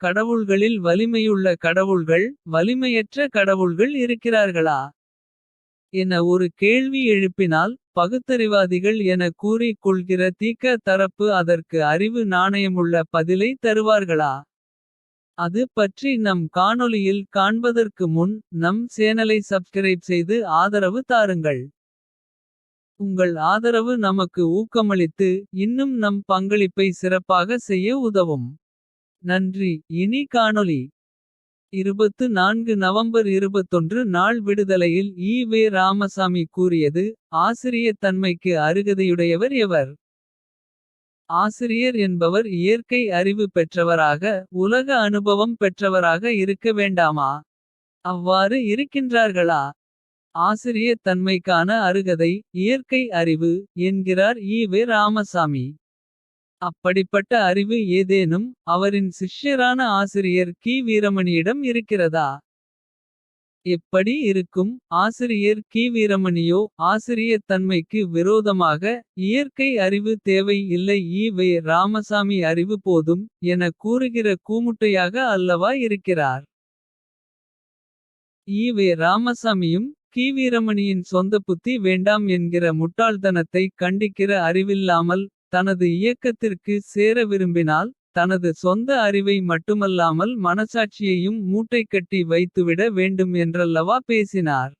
கடவுள்களில் வலிமையுள்ள கடவுள்கள். வலிமையற்ற கடவுள்கள் இருக்கிறார்களா. என ஒரு கேள்வி எழுப்பினால். பகுத்தறிவாதிகள் என கூறிக் கொள்கிற தீக்க தரப்பு. அதற்கு அறிவு நாணயமுள்ள பதிலை தருவார்களா. அது பற்றி நம் காணொளியில் காண்பதற்கு முன். நம் சேனலை சப்ஸ்கிரைப் செய்து ஆதரவு தாருங்கள். உங்கள் ஆதரவு நமக்கு ஊக்கமளித்து. இன்னும் நம் பங்களிப்பை சிறப்பாக செய்ய உதவும். நன்றி இனி காணொளி. நவம்பர் இருபத்தொன்று நாள் விடுதலையில் ஈ. வே. ராமசாமி கூறியது. ஆசிரியத் தன்மைக்கு அருகதையுடையவர் எவர். ஆசிரியர் என்பவர் இயற்கை அறிவு பெற்றவராக. உலக அனுபவம் பெற்றவராக இருக்க வேண்டாமா. அவ்வாறு இருக்கின்றார்களா. ஆசிரியத்தன்மைக்கான அருகதை இயற்கை அறிவு. என்கிறார் ஈ. வே. ராமசாமி. அப்படிப்பட்ட அறிவு ஏதேனும். அவரின் சிஷ்யரான ஆசிரியர் கி. வீரமணியிடம் இருக்கிறதா. எப்படி இருக்கும் ஆசிரியர் கி. வீரமணியோ. ஆசிரியத் தன்மைக்கு விரோதமாக. இயற்கை அறிவு தேவை இல்லை ஈ. வே. ராமசாமி அறிவு போதும். என கூறுகிற கூமுட்டையாக அல்லவா இருக்கிறார். ஈ. வே. ராமசாமியும் கி. வீரமணியின் சொந்த புத்தி வேண்டாம் என்கிற முட்டாள்தனத்தை கண்டிக்கிற அறிவில்லாமல். தனது இயக்கத்திற்கு சேர விரும்பினால். தனது சொந்த அறிவை மட்டுமல்லாமல் மனசாட்சியையும். மூட்டைக்கட்டி வைத்துவிட வேண்டும் என்றல்லவா பேசினார்.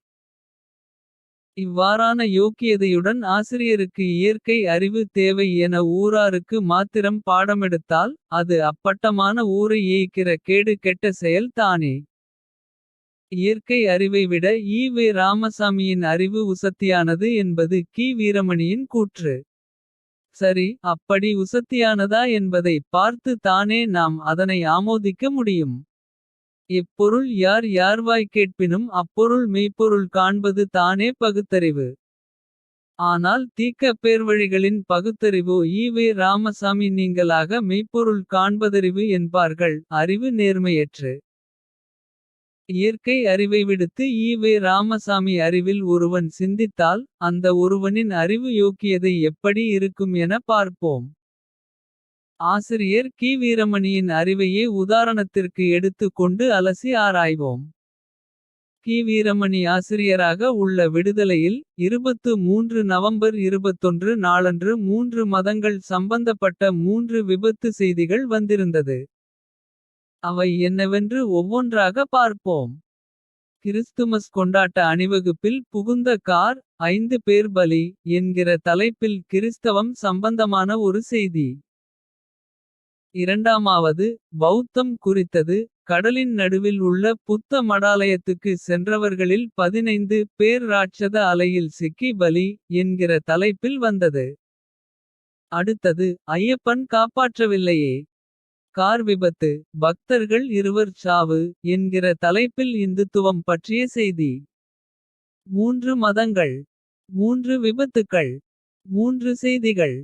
இவ்வாறான யோக்கியதையுடன் ஆசிரியருக்கு இயற்கை அறிவு தேவை என ஊராருக்கு மாத்திரம் பாடமெடுத்தால். அது அப்பட்டமான ஊரை ஏய்க்கிற கேடு கெட்ட செயல் தானே. இயற்கை அறிவை விட ஈ. வே. ராமசாமியின் அறிவு உசத்தியானது என்பது கி. வீரமணியின் கூற்று. சரி அப்படி உசத்தியானதா என்பதை பார்த்து தானே நாம் அதனை ஆமோதிக்க முடியும். எப்பொருள் யார் யார்வாய் கேட்பினும் அப்பொருள் மெய்ப்பொருள் காண்பது தானே பகுத்தறிவு. ஆனால் தீக்க பேர்வழிகளின் பகுத்தறிவு ஈ. ராமசாமி நீங்கலாக மெய்ப்பொருள் காண்பதறிவு என்பார்கள். அறிவு நேர்மையற்று. இயற்கை அறிவை விடுத்து ஈவே வே. ராமசாமி அறிவில் ஒருவன் சிந்தித்தால். அந்த ஒருவனின் அறிவு யோக்கியதை எப்படி இருக்கும் என பார்ப்போம். ஆசிரியர் கி. வீரமணியின் அறிவையே உதாரணத்திற்கு எடுத்து கொண்டு அலசி ஆராய்வோம். கி. வீரமணி ஆசிரியராக உள்ள விடுதலையில். இருபத்து மூன்று நவம்பர் இருபத்தொன்று நாளன்று மூன்று மதங்கள் சம்பந்தப்பட்ட மூன்று விபத்து செய்திகள் வந்திருந்தது. அவை என்னவென்று ஒவ்வொன்றாக பார்ப்போம். கிறிஸ்துமஸ் கொண்டாட்ட அணிவகுப்பில் புகுந்த கார். ஐந்து பேர் பலி என்கிற தலைப்பில் கிறிஸ்தவம் சம்பந்தமான ஒரு செய்தி. இரண்டாமாவது பௌத்தம் குறித்தது கடலின் நடுவில் உள்ள புத்த மடாலயத்துக்கு சென்றவர்களில். பேர் ராட்சத அலையில் சிக்கி பலி என்கிற தலைப்பில் வந்தது. அடுத்தது ஐயப்பன் காப்பாற்றவில்லையே. கார் விபத்து பக்தர்கள் இருவர் சாவு என்கிற தலைப்பில் இந்துத்துவம் பற்றிய செய்தி. மூன்று மதங்கள் மூன்று விபத்துக்கள் மூன்று செய்திகள்.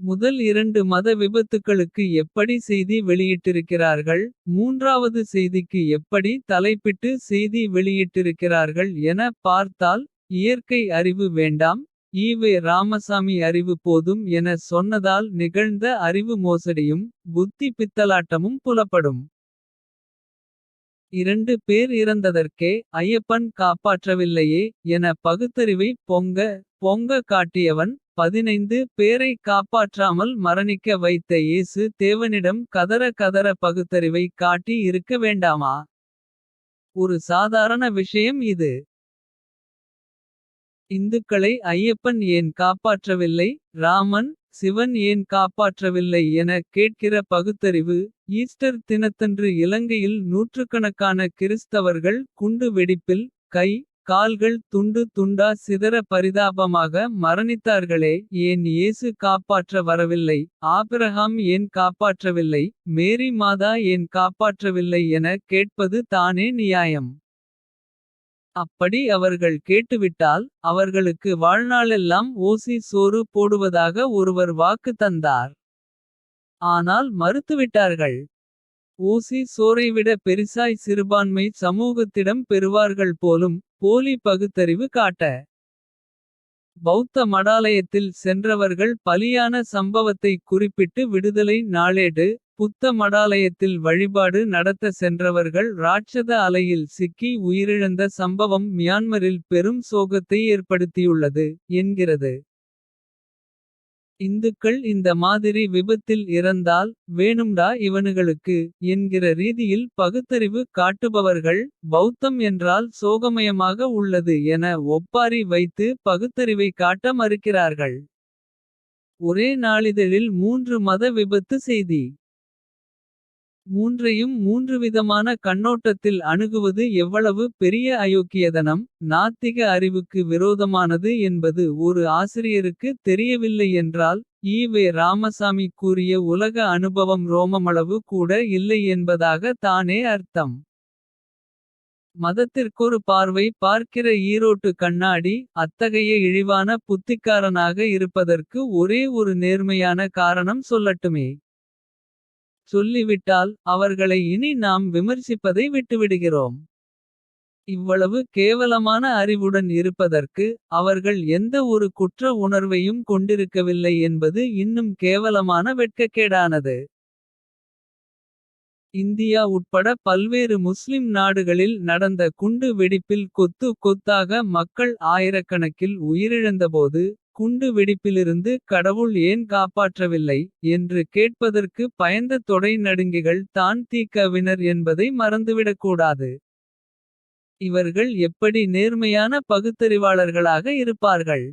முதல் இரண்டு மத விபத்துக்களுக்கு எப்படி செய்தி வெளியிட்டிருக்கிறார்கள். மூன்றாவது செய்திக்கு எப்படி தலைப்பிட்டு செய்தி வெளியிட்டிருக்கிறார்கள். என பார்த்தால் இயற்கை அறிவு வேண்டாம். ஈ. வே. ராமசாமி அறிவு போதும் என சொன்னதால் நிகழ்ந்த அறிவு மோசடியும். புத்தி பித்தலாட்டமும் புலப்படும். இரண்டு பேர் இறந்ததற்கே ஐயப்பன் காப்பாற்றவில்லையே. என பகுத்தறிவை பொங்க பொங்க காட்டியவன். பதினைந்து பேரை காப்பாற்றாமல் மரணிக்க வைத்த இயேசு தேவனிடம் கதற கதற பகுத்தறிவை காட்டி இருக்க வேண்டாமா. ஒரு சாதாரண விஷயம் இது. இந்துக்களை ஐயப்பன் ஏன் காப்பாற்றவில்லை. ராமன் சிவன் ஏன் காப்பாற்றவில்லை என கேட்கிற பகுத்தறிவு. ஈஸ்டர் தினத்தன்று இலங்கையில் நூற்றுக்கணக்கான கிறிஸ்தவர்கள். குண்டு வெடிப்பில் கை கால்கள் துண்டு துண்டா சிதற பரிதாபமாக மரணித்தார்களே. ஏன் இயேசு காப்பாற்ற வரவில்லை. ஆபிரகாம் ஏன் காப்பாற்றவில்லை. மேரி மாதா ஏன் காப்பாற்றவில்லை என கேட்பது தானே நியாயம். அப்படி அவர்கள் கேட்டுவிட்டால். அவர்களுக்கு வாழ்நாளெல்லாம் ஓசி சோறு போடுவதாக ஒருவர் வாக்கு தந்தார். ஆனால் மறுத்துவிட்டார்கள். ஓசி சோறைவிட பெரிசாய் சிறுபான்மை சமூகத்திடம் பெறுவார்கள் போலும். போலி பகுத்தறிவு காட்ட. பௌத்த மடாலயத்தில் சென்றவர்கள் பலியான சம்பவத்தை குறிப்பிட்டு விடுதலை நாளேடு. புத்த மடாலயத்தில் வழிபாடு நடத்த சென்றவர்கள் ராட்சத அலையில் சிக்கி உயிரிழந்த சம்பவம் மியான்மரில் பெரும் சோகத்தை ஏற்படுத்தியுள்ளது என்கிறது. இந்துக்கள் இந்த மாதிரி விபத்தில் இறந்தால் வேணும்டா இவனுகளுக்கு. என்கிற ரீதியில் பகுத்தறிவு காட்டுபவர்கள். பௌத்தம் என்றால் சோகமயமாக உள்ளது என ஒப்பாரி வைத்து. பகுத்தறிவை காட்ட மறுக்கிறார்கள். ஒரே நாளிதழில் மூன்று மத விபத்து செய்தி. மூன்றையும் மூன்று விதமான கண்ணோட்டத்தில் அணுகுவது எவ்வளவு பெரிய அயோக்கியதனம். நாத்திக அறிவுக்கு விரோதமானது என்பது ஒரு ஆசிரியருக்கு தெரியவில்லை என்றால். ஈ வே ராமசாமி கூறிய உலக அனுபவம் ரோமமளவு கூட இல்லை என்பதாக தானே அர்த்தம். மதத்திற்கொரு பார்வை பார்க்கிற ஈரோட்டு கண்ணாடி. அத்தகைய இழிவான புத்திக்காரனாக இருப்பதற்கு ஒரே ஒரு நேர்மையான காரணம் சொல்லட்டுமே. சொல்லிவிட்டால் அவர்களை இனி நாம் விமர்சிப்பதை விட்டுவிடுகிறோம். இவ்வளவு கேவலமான அறிவுடன் இருப்பதற்கு. அவர்கள் எந்த ஒரு குற்ற உணர்வையும் கொண்டிருக்கவில்லை என்பது இன்னும் கேவலமான வெட்கக்கேடானது. இந்தியா உட்பட பல்வேறு முஸ்லிம் நாடுகளில் நடந்த குண்டு வெடிப்பில் கொத்து கொத்தாக மக்கள் ஆயிரக்கணக்கில் உயிரிழந்தபோது. குண்டு வெடிப்பிலிருந்து கடவுள் ஏன் காப்பாற்றவில்லை. என்று கேட்பதற்கு பயந்த தொடை நடுங்கிகள் தான் தீக்கவினர் என்பதை மறந்துவிடக்கூடாது. இவர்கள் எப்படி நேர்மையான பகுத்தறிவாளர்களாக இருப்பார்கள்.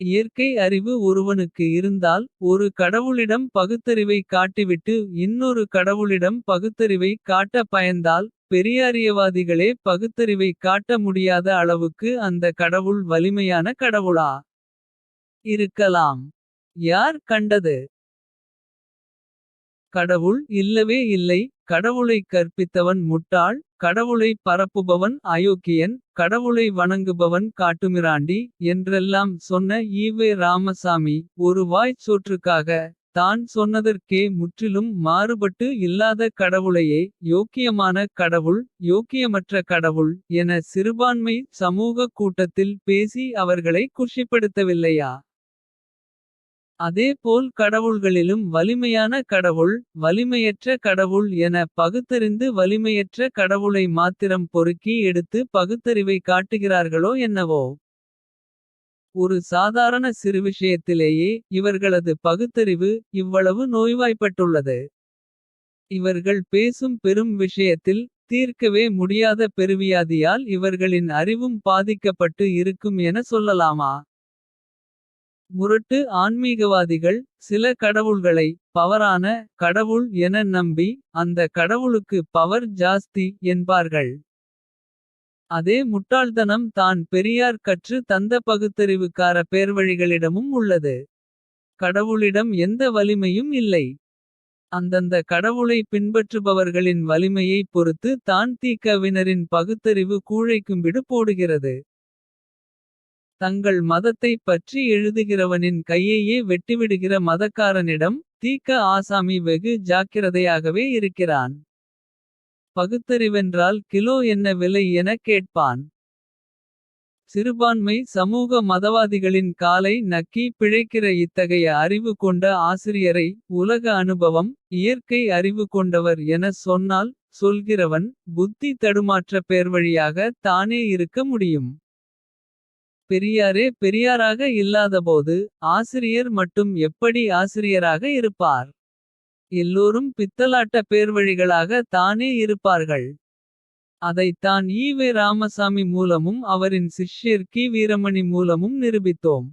இயற்கை அறிவு ஒருவனுக்கு இருந்தால். ஒரு கடவுளிடம் பகுத்தறிவை காட்டிவிட்டு. இன்னொரு கடவுளிடம் பகுத்தறிவை காட்ட பயந்தால். பெரியாரியவாதிகளே பகுத்தறிவை காட்ட முடியாத அளவுக்கு. அந்த கடவுள் வலிமையான கடவுளா. இருக்கலாம். யார் கண்டது. கடவுள் இல்லவே இல்லை கடவுளை கற்பித்தவன் முட்டாள். கடவுளை பரப்புபவன் அயோக்கியன். கடவுளை வணங்குபவன் காட்டுமிராண்டி. என்றெல்லாம் சொன்ன ஈ வே ராமசாமி. ஒரு வாய்ச் சோற்றுக்காக. தான் சொன்னதற்கே முற்றிலும் மாறுபட்டு இல்லாத கடவுளையே. யோக்கியமான கடவுள் யோக்கியமற்ற கடவுள். என சிறுபான்மை சமூகக் கூட்டத்தில் பேசி அவர்களை குஷிப்படுத்தவில்லையா. அதேபோல் கடவுள்களிலும் வலிமையான கடவுள். வலிமையற்ற கடவுள் என பகுத்தறிந்து வலிமையற்ற கடவுளை மாத்திரம் பொறுக்கி எடுத்து பகுத்தறிவை காட்டுகிறார்களோ என்னவோ. ஒரு சாதாரண சிறு விஷயத்திலேயே இவர்களது பகுத்தறிவு. இவ்வளவு நோய்வாய்ப்பட்டுள்ளது. இவர்கள் பேசும் பெரும் விஷயத்தில். தீர்க்கவே முடியாத பெருவியாதியால் இவர்களின் அறிவும் பாதிக்கப்பட்டு இருக்கும் என சொல்லலாமா. முரட்டு ஆன்மீகவாதிகள் சில கடவுள்களை பவரான கடவுள் என நம்பி. அந்த கடவுளுக்கு பவர் ஜாஸ்தி என்பார்கள். அதே முட்டாள்தனம் தான் பெரியார் கற்று தந்த பகுத்தறிவுக்கார பேர்வழிகளிடமும் உள்ளது. கடவுளிடம் எந்த வலிமையும் இல்லை. அந்தந்த கடவுளை பின்பற்றுபவர்களின் வலிமையைப் பொறுத்து தான் தீக்கவினரின் பகுத்தறிவு கூழைக்கும்பிடு போடுகிறது. தங்கள் மதத்தைப் பற்றி எழுதுகிறவனின் கையையே வெட்டிவிடுகிற மதக்காரனிடம். தீக்க ஆசாமி வெகு ஜாக்கிரதையாகவே இருக்கிறான். பகுத்தறிவென்றால் கிலோ என்ன விலை எனக் கேட்பான். சிறுபான்மை சமூக மதவாதிகளின் காலை நக்கி பிழைக்கிற இத்தகைய அறிவு கொண்ட ஆசிரியரை. உலக அனுபவம் இயற்கை அறிவு கொண்டவர் எனச் சொன்னால். சொல்கிறவன் புத்தி தடுமாற்ற பேர்வழியாக தானே இருக்க முடியும். பெரியாரே பெரியாராக இல்லாதபோது. ஆசிரியர் மட்டும் எப்படி ஆசிரியராக இருப்பார். எல்லோரும் பித்தலாட்ட பேர்வழிகளாக தானே இருப்பார்கள். அதைத்தான் ஈ வே ராமசாமி மூலமும் அவரின் சிஷ்யர் கி வீரமணி மூலமும் நிரூபித்தோம்